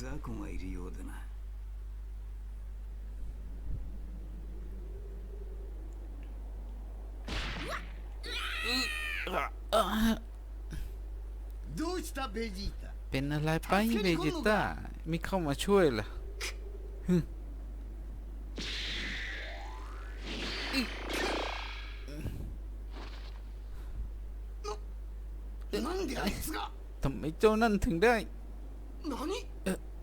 雑魚がいるようだな どうしたベジータ เป็นอะไรไปเวจิต้าไม่เข้ามาช่วยล่ะ なんであいつが ทำไมเจ้านั่นถึงได้ 何 เ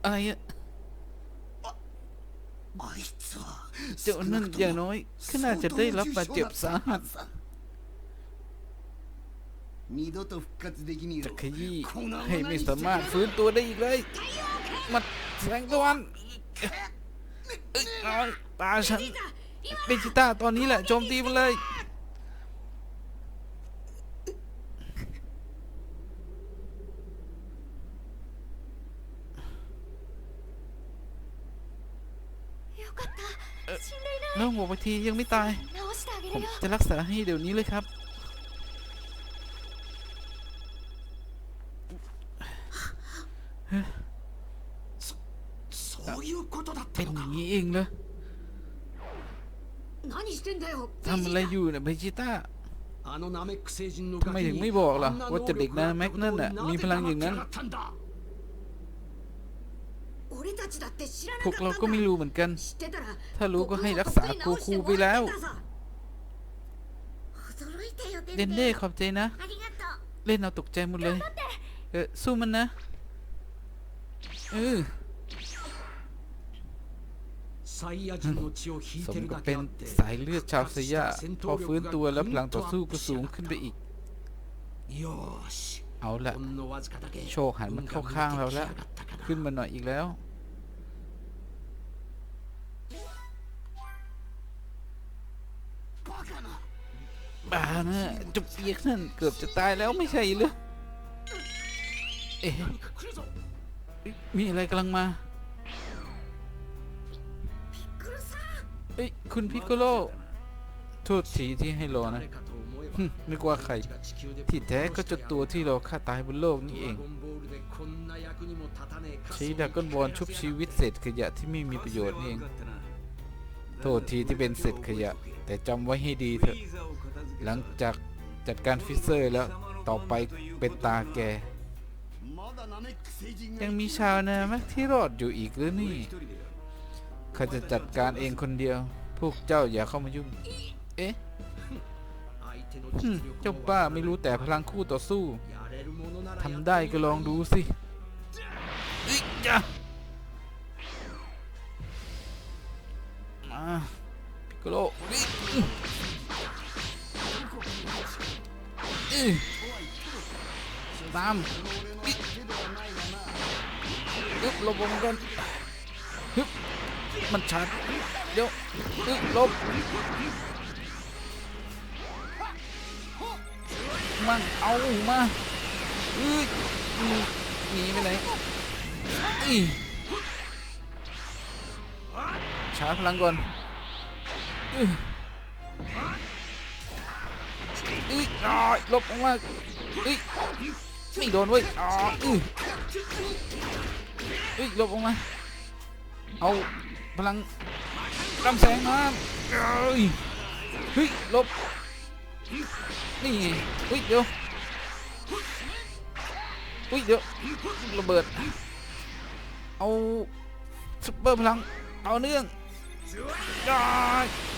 อะไรอะเจ้านั่นอย่างน้อยก็น่าจะได้รับบาดเจ็บสาหัสจะขยี้ให้ไม่สามารถฟื้นตัวได้อีกเลยมาแสงตะวันเอ้ยตาฉันดิจิต้าตอนนี้แหละโจมตีมันเลย น้องหัวบางทียังไม่ตาย ผมจะรักษาให้เดี๋ยวนี้เลยครับ เป็นอย่างนี้เองเหรอทำอะไรอยู่นะเบจิต้าทำไมถึงไม่บอกล่ะว่าจะเด็กนาแม็กนั่นน่ะมีพลังอย่างนั้น พวกเราก็ไม่รู้เหมือนกัน ถ้ารู้ก็ให้รักษาครูครูไปแล้ว เดนเน่ขอบใจนะ เล่นเอาตกใจหมดเลย เออสู้มันนะ เออสมกับเป็นสายเลือดชาวสซยะพอฟื้นตัวแล้วพลังต่อสู้ก็สูงขึ้นไปอีก เอาละโชคหันมันเข้าข้างเราแล้ว ขึ้นมาหน่อยอีกแล้ว บานะจุบเปียกนั่นเกือบจะตายแล้วไม่ใช่หรือเอ๊ะมีอะไรกำลังมาเอ้ยคุณพิกโกโลโทษทีที่ให้รอนะไม่กว่าใคร ที่แท้ก็จะตัวที่เราฆ่าตายบนโลกนี่เองใช้ดักก้อนบอลชุบชีวิตเศษขยะที่ไม่มีประโยชน์นี่เอง โทษทีที่เป็นเศษขยะ แต่จำไว้ให้ดีเถอะ หลังจากจัดการฟิเซอร์แล้วต่อไปเป็นตาแก ยังมีชาวนามที่รอดอยู่อีกหรือนี่ข้าจะจัดการเองคนเดียว พวกเจ้าอย่าเข้ามายุ่ง เอ๊ะเจ้าบ้าไม่รู้แต่พลังคู่ต่อสู้ทำได้ก็ลองดูสิมาพิกโล ตามยึบลบวงกันฮึบมันชัดเดี๋ยวอึ๊บลบมันเอามาเอ้อหนีไปไหนอีชาร์จพลังก่อน อื้ออื้อหลบออกมาอื้อไม่โดนเว้ยอ่าอื้ออื้อหลบออกมาเอาพลังกำแสงมาเอ้ยเฮ้ยหลบนี่ไงเฮ้ยเดี๋ยวเฮ้ยเดี๋ยวระเบิด เอาซุปเปอร์พลังเอาเนื่องได้อ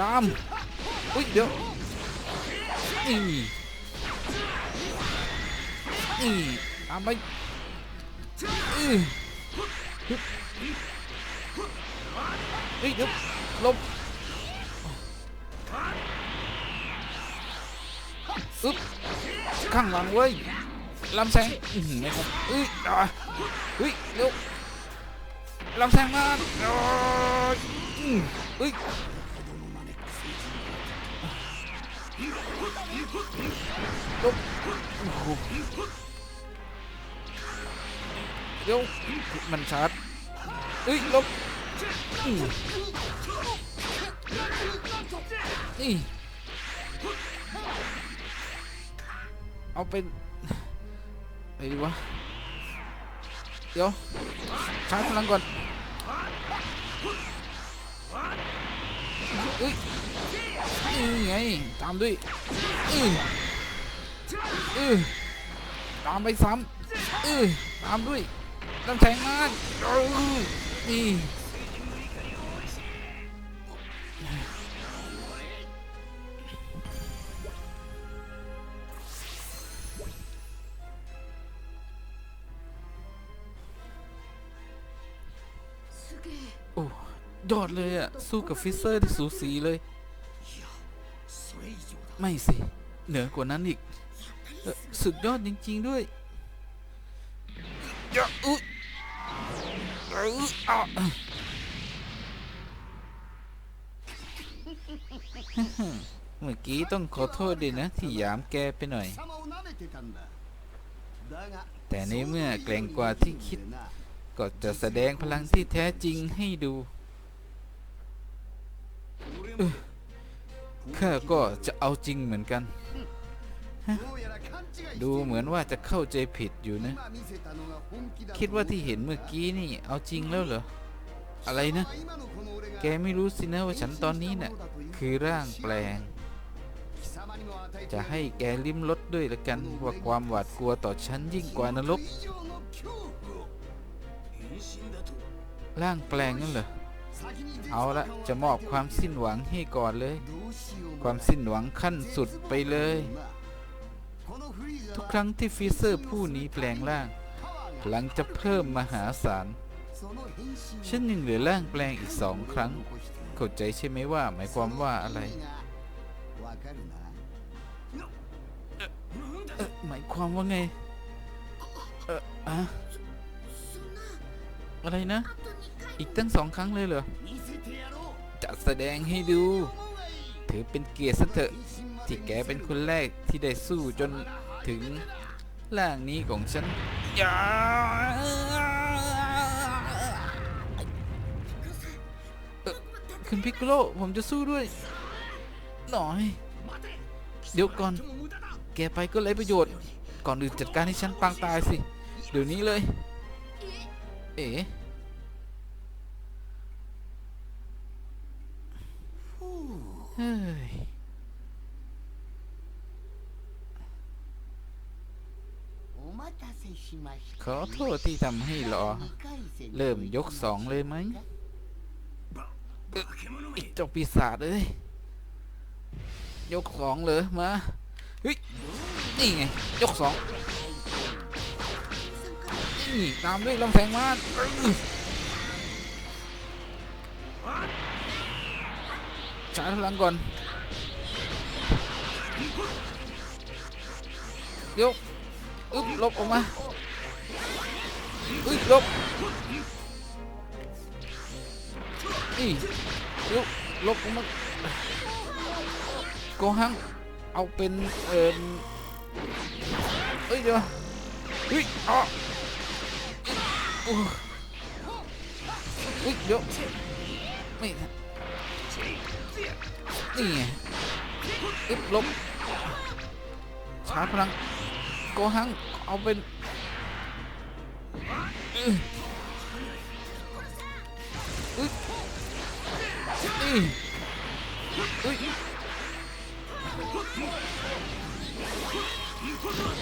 ตามเฮ้ยเดี๋ยวนี่นี่ตามไปเออฮึบเฮ้ยเดี๋ยวหลบอึ๊บข้างหลังเว้ยลำแสงอื้อหือไม่ครับเอ้ยอ่าเฮ้ยเดี๋ยว ลำแสงมาโอ้ยเฮ้ยลบเดี๋ยวมันชาร์จเฮ้ยลบนี่เอาเป็นอะไรดีวะ เดี๋ยวชาร์จพลังก่อน อ้ยนี่ไงตามด้วยอืออื้อตามไปซ้ำอือตามด้วยน้ำแข็งมากอื้อนี่ อดเลยอะสู้กับฟิเซอร์ที่สูสีเลย ไม่สิ เหนือกว่านั้นอีก สุดยอดจริง ๆ ด้วยเมื่อกี้ต้องขอโทษดินะ ที่ยามแกไปหน่อย แต่ในเมื่อแกร่งกว่าที่คิด ก็จะแสดงพลังที่แท้จริงให้ดู ข้าก็จะเอาจริงเหมือนกัน ดูเหมือนว่าจะเข้าใจผิดอยู่นะ คิดว่าที่เห็นเมื่อกี้นี่เอาจริงแล้วเหรอ อะไรนะ แกไม่รู้สินะว่าฉันตอนนี้นะ่ะคือร่างแปลง จะให้แกลิ้มรสด้วยละกันว่าความหวาดกลัวต่อฉันยิ่งกว่านรก ร่างแปลงนั่นเหรอ เอาละจะมอบความสิ้นหวังให้ก่อนเลย ความสิ้นหวังขั้นสุดไปเลย ทุกครั้งที่ฟีเซอร์ผู้นี้แปลงร่าง หลังจะเพิ่มมหาศาลฉันยังเหลือร่างแปลงอีกสองครั้ง เข้าใจใช่ไหมว่าหมายความว่าอะไรหมายความว่าไงอะอะไรนะ อีกตั้งสองครั้งเลยเหรอ จะแสดงให้ดู ถือเป็นเกียรติซะเถอะ ที่แกเป็นคนแรกที่ได้สู้จนถึงร่างนี้ของฉันอย่าคุณพิกโลผมจะสู้ด้วย หน่อย เดี๋ยวก่อน แกไปก็ไรประโยชน์ ก่อนอื่นจัดการให้ฉันปางตายสิ เดี๋ยวนี้เลย เอ๋ เฮ้ขอโทษที่ทำให้หรอ เริ่มยกสองเลยไหมอีกจบปีศาจเอ้ย ยกสองเลยมาเฮ้ยนี่ไง ยกสองนี่ตามด้วยลำแสงมา อื้อชาร์จพลังก่อนยกอึ๊บลบออกมาอึ๊บลบ นี่อึบลบชาร์จพลังโกหังเอาเป็นอื้ออึ๊ยนี่อุ้ย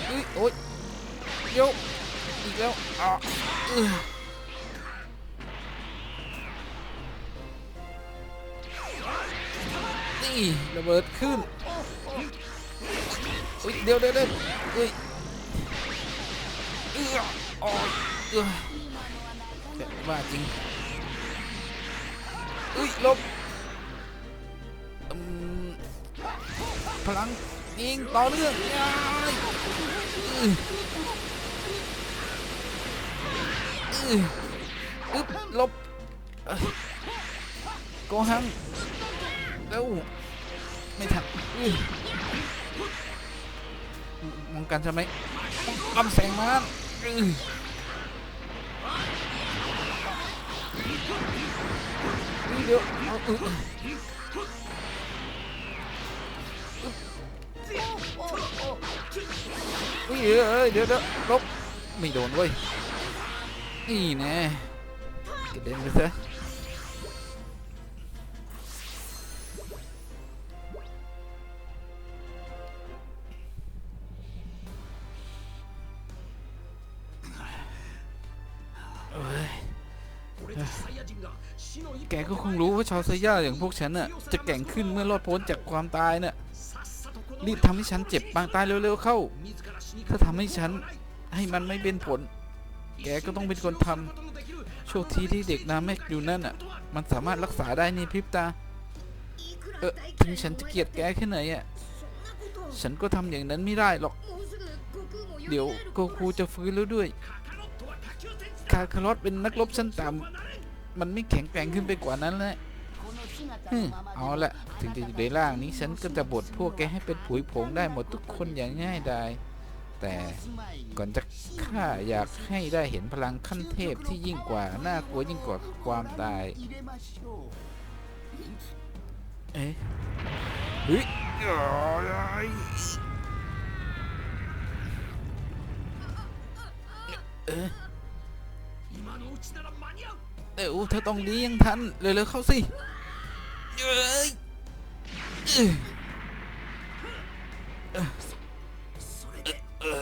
เอ้ยโอ๊ยเยอีกแล้วอะ นี่ระเบิดขึ้นอุ้ยเดี๋ยวเดี๋ยวเดี๋ยวเอ้ยเอออ๋อเออว่าจริงอุ้ยลบอืมพลังยิงต่อเนื่องย้ายอืออึ๊บลบโกหัง เร็วไม่ทันมองกันใช่ไหมลำแสงมาอื้ออื้อเดี๋ยวเอาอื้ออุ้ยเอ้ยเอ้ยเดี๋ยวเดี๋ยวลบไม่โดนเว้ยนี่แน่กระเด็นไปซะ ก็คงรู้ว่าชาวเซย่าอย่างพวกฉันน่ะจะแก่งขึ้นเมื่อรอดพ้นจากความตายน่ะรีบทำให้ฉันเจ็บปางตายเร็วๆเข้า ถ้าทำให้ฉันให้มันไม่เป็นผล แกก็ต้องเป็นคนทำโชคทีที่เด็กนาแมกอยู่นั่นน่ะ มันสามารถรักษาได้นี่พิบตา เออถึงฉันจะเกลียดแกแค่ไหนอะ ฉันก็ทำอย่างนั้นไม่ได้หรอก เดี๋ยวโกคูจะฟื้นแล้วด้วย คาคารอสเป็นนักรบชั้นต่ำ มันไม่แข็งแกร่งขึ้นไปกว่านั้นแล้วเอาละถึงจะอยู่ในร่างนี้ฉันก็จะบดพวกแกให้เป็นผุยผงได้หมดทุกคนอย่างง่ายดายแต่ก่อนจะข้าอยากให้ได้เห็นพลังขั้นเทพที่ยิ่งกว่าน่ากลัวยิ่งกว่าความตาย เอ๊ะเฮ้ยเอ๊ะ เดี๋ยวเธอต้องดียังทันเร็วๆเข้าสิเ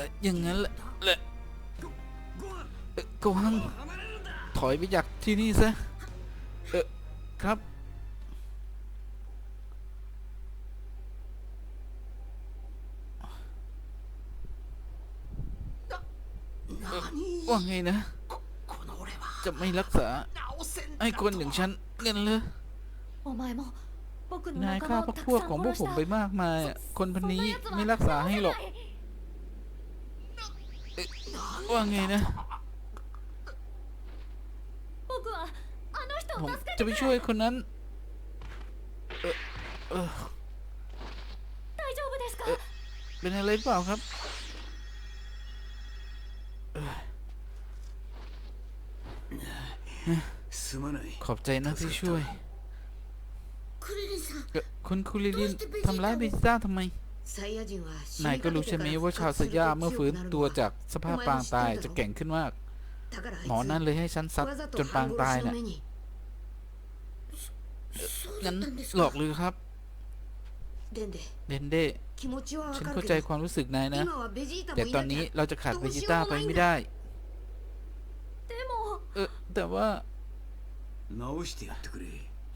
ยอย่างนั้นแหละะกวังถอยไปจากที่นี่ซะเออครับว่าไงนะ จะไม่รักษา ไอ้คนอย่างฉันเงินเลยนายฆ่าพวกพวกของพวกผมไปมากมายคนพันนี้ไม่รักษาให้หรอกว่าไงนะ ผมจะไปช่วยคนนั้นเอ่อเป็นอะไรหรือเปล่าครับเออ ขอบใจนะที่ช่วย คุณคุริลินทำร้ายเบจิต้าทำไมนายก็รู้ใช่ไหมว่าชาวสยามเมื่อฟื้นตัวจากสภาพปางตายจะแข่งขึ้นมาก หมอนั่นเลยให้ฉันซัดจนปางตายน่ะงั้นหลอกหรือครับ เดนเดฉันเข้าใจความรู้สึกนายนะ แต่ตอนนี้เราจะขาดเบจิต้าไปไม่ได้ เออแต่ว่า 直してやってくれ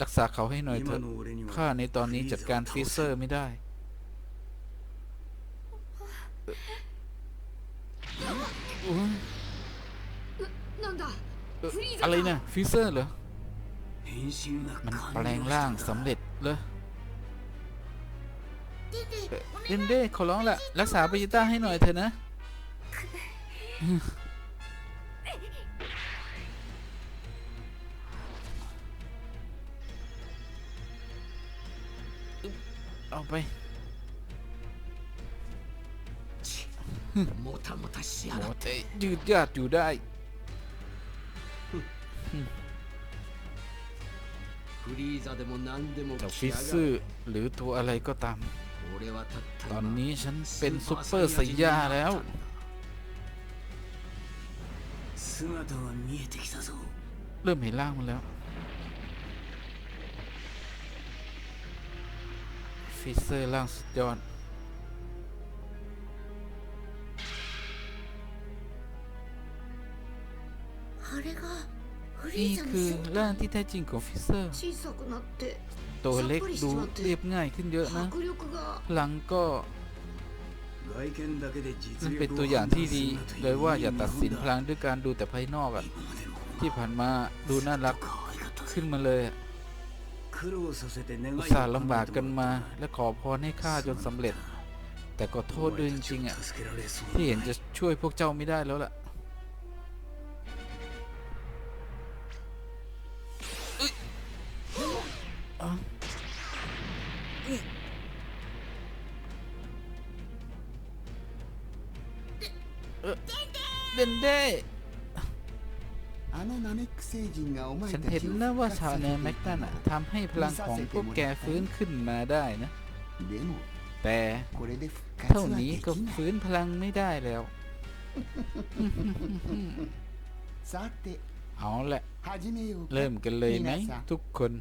รักษาเขาให้หน่อยเถ 今 อะ の俺には ข้าในตอนนี้จัดการฟิเซอร์ไม่ได้ อุ๊ย なんだ เอ่อ フリーザ อะไร か นะฟิเซอร์เหรอ 変身が มัน 完 แปลง 了 ร่าง した สำ んだ เร็จเลย デンデ เดนเด้ขอร้องละรักษาเบจิต้าให้หน่อยเถอะนะ เอาไปโมทาโมทาเสียแล้วยืดยาดอยู่ได้เจ้าฟิซึหรือตัวอะไรก็ตาม ตอนนี้ฉันเป็นซุปเปอร์ไซยาแล้วเริ่มเห็นร่างมันแล้วิเซอร์ล่างสุดยอดนี่คือร่างที่แท้จริงของฟิเซอร์ ตัวเล็กดูเรียบง่ายขึ้นเยอะนะพลังก็ มันเป็นตัวอย่างที่ดีเลยว่าอย่าตัดสินพลังด้วยการดูแต่ภายนอกอะที่ผ่านมาดูน่ารักขึ้นมาเลยอะ อุตส่าห์ลำบากกันมา และขอพรให้ข้าจนสำเร็จ แต่ก็โทษด้วยจริงๆอะที่เห็นจะช่วยพวกเจ้าไม่ได้แล้วล่ะ ฉันเห็นนะว่าชาวเนแม็กนันทำให้พลังของพวกแกฟื้นขึ้นมาได้นะ แต่เท่านี้ก็ฟื้นพลังไม่ได้แล้ว เอาละ เริ่มกันเลยไหมทุกคน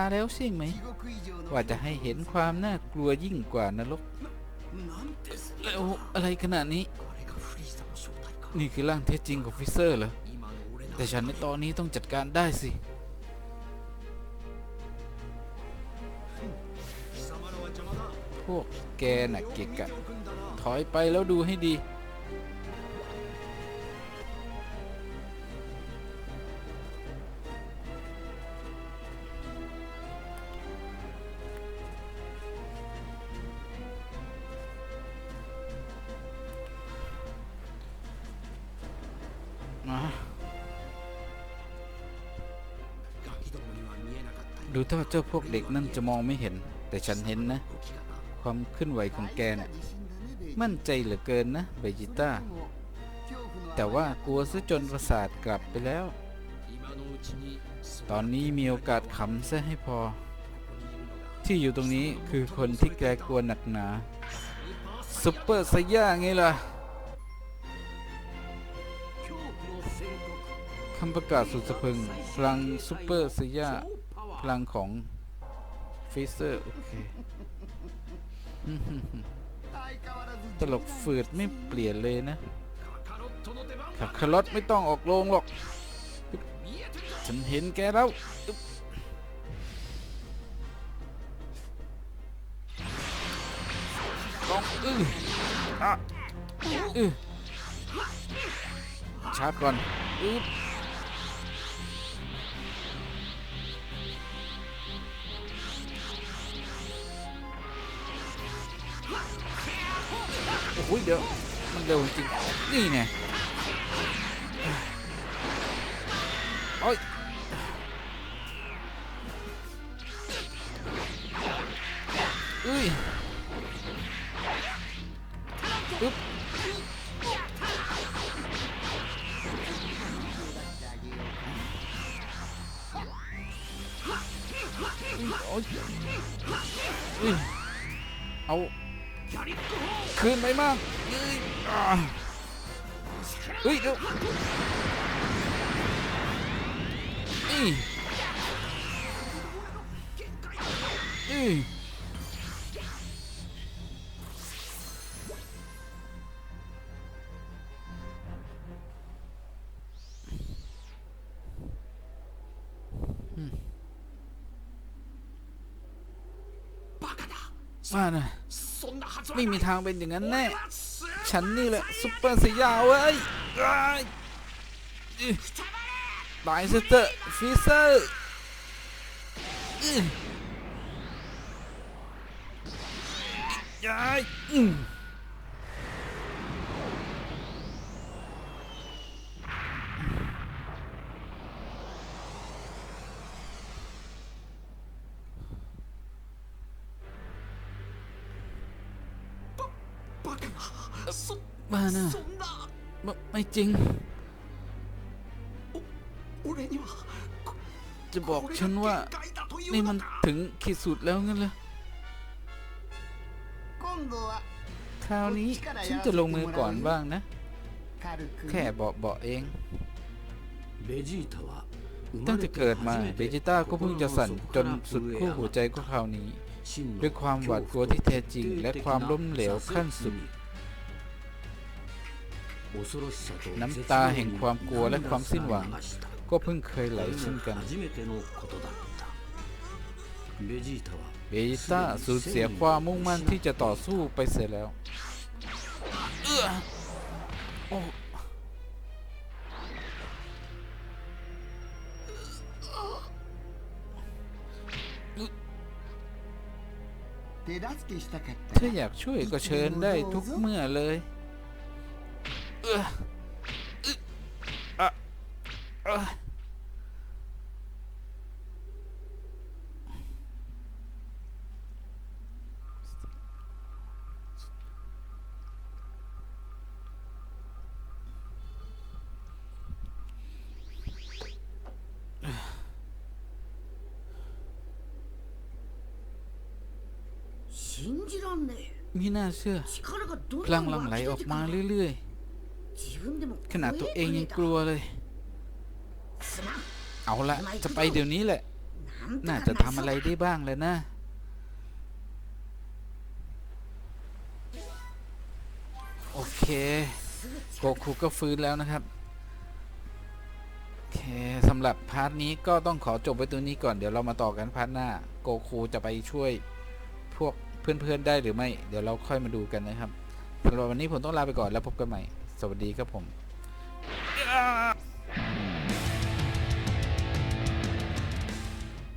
าแล้วใช่ไหม ว่าจะให้เห็นความน่ากลัวยิ่งกว่านรกแล้วอะไรขนาดนี้ นี่คือร่างเท็จจริงของฟิเซอร์เหรอ แต่ฉันในตอนนี้ต้องจัดการได้สิพวกแกน่ะเกะกะถอยไปแล้วดูให้ดี ถ้าเจ้าพวกเด็กนั่นจะมองไม่เห็น แต่ฉันเห็นนะ ความเคลื่อนไหวของแกนะ่ะมั่นใจเหลือเกินนะเบจิต้า แต่ว่ากลัวซะจนประสาทกลับไปแล้ว ตอนนี้มีโอกาสขำซะให้พอ ที่อยู่ตรงนี้คือคนที่แกกลัวหนักหนาซุปเปอร์ไซย่าไงล่ะคำประกาศสุดสะพึงพลังซุปเปอร์ไซย่า พลังของฟิสเซอร์ โอเคตลกฝืดไม่เปลี่ยนเลยนะคาคารอตไม่ต้องออกโรงหรอก ฉันเห็นแกแล้วต้องอื้ออะอื้อชาร์จก่อนอื้อ อ้โหเดี๋ยวมันเร็วจริง นี่ไงโอ้ยอุ้ยอึ๊บโอ๊ยอุ้ยเอา คืนไหมมากเอ้ยเฮ้ยเดี๋ยวนี่นี่バ ไม่มีทางเป็นอย่างนั้นแน่ ฉันนี่แหละซุปเปอร์สยาเว้ยตายซะเตอร์ฟิเซอร์ยายอืม บ้านะ そんな ไม่ไม่จริง 俺には จะบอกฉันว่า これが限界だという นี่มั の น か ถึงขีดสุดแล้วงั้นเลย 今度は คราวนี้ฉันจะลงมือก่อนบ้างนะ 軽く แค่เบาๆเอง ベジータは ตั้งแต่เกิดมาเบจิต้าก็เพิ่งจะสั่นจนสุดขั้วหัวใจก็คราวนี้ ด้วยความหวาดกลัวที่แท้จริง และความล้มเหลวขั้นสุด น้ำตาแห่งความกลัวและความสิ้นหวัง ก็เพิ่งเคยไหลเช่นกัน เบจิต้าสูญเสียความมุ่งมั่นที่จะต่อสู้ไปเสียแล้วเธออยากช่วยก็เชิญได้ทุกเมื่อเลย ไม่น่าเชื่อ พลังหลังไหลออกมาเรื่อยๆ ขนาดตัวเองยังกลัวเลย เอาละจะไปเดี๋ยวนี้แหละ น่าจะทำอะไรได้บ้างแล้วนะ โอเค โกคุก็ฟื้นแล้วนะครับ โอเคสำหรับพาร์ทนี้ก็ต้องขอจบไปตัวนี้ก่อน เดี๋ยวเรามาต่อกันพาร์ทหน้า โกคูจะไปช่วยพวกเพื่อนๆได้หรือไม่ เดี๋ยวเราค่อยมาดูกันนะครับสำหรับวันนี้ผมต้องลาไปก่อนแล้วพบกันใหม่ สวัสดีครับผม